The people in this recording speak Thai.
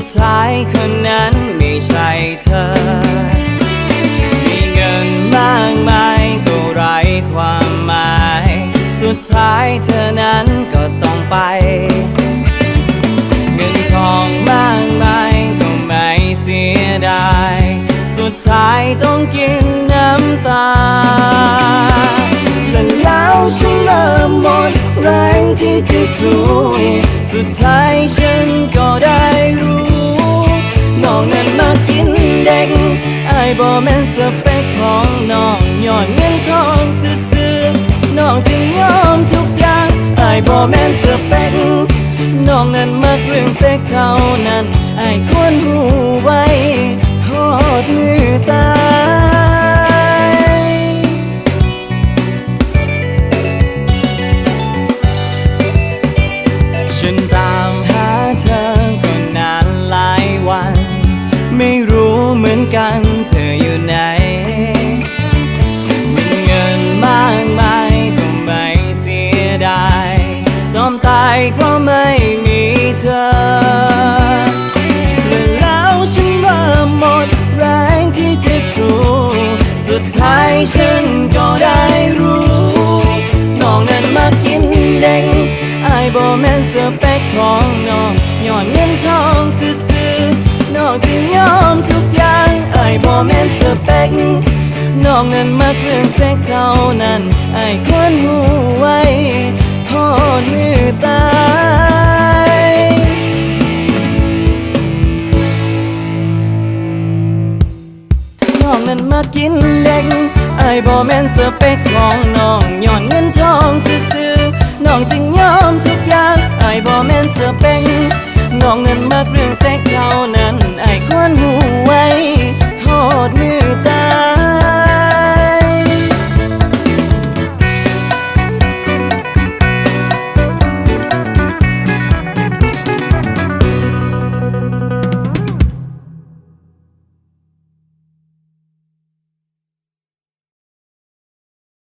สุดท้ายคนนั้นไม่ใช่เธอ มีเงินมากมายก็ไร้ความหมาย สุดท้ายเธอนั้นก็ต้องไป เงินทองมากมายก็ไม่เสียดาย สุดท้ายต้องกินน้ำตา และแล้วฉันเริ่มหมดแรงที่จะสู้สุดท้าย กไอ้บอแม่นสเปคของน้องย้อนเงินทองซื้อๆน้องจึงยอมทุกอย่างไอ้บอแม่นสเปคน้องนั้นมักเรื่องเซ็กเท่านั้นไอ้ควรหูไว้หอดมือตา อแม่นสเปกน้องนั้นมักเรื่องเซ็กเท่านั้นไอ้คนหูไวพ่อดมือตายน้องนั้นมากินเด็กไอ้บ่แม่นสเปกของน้องย้อนเงินทองซื้อน้องจึงยอมทุกอย่างไอ้บ่แม่นสเปกน้องนั้นมักเรื่อง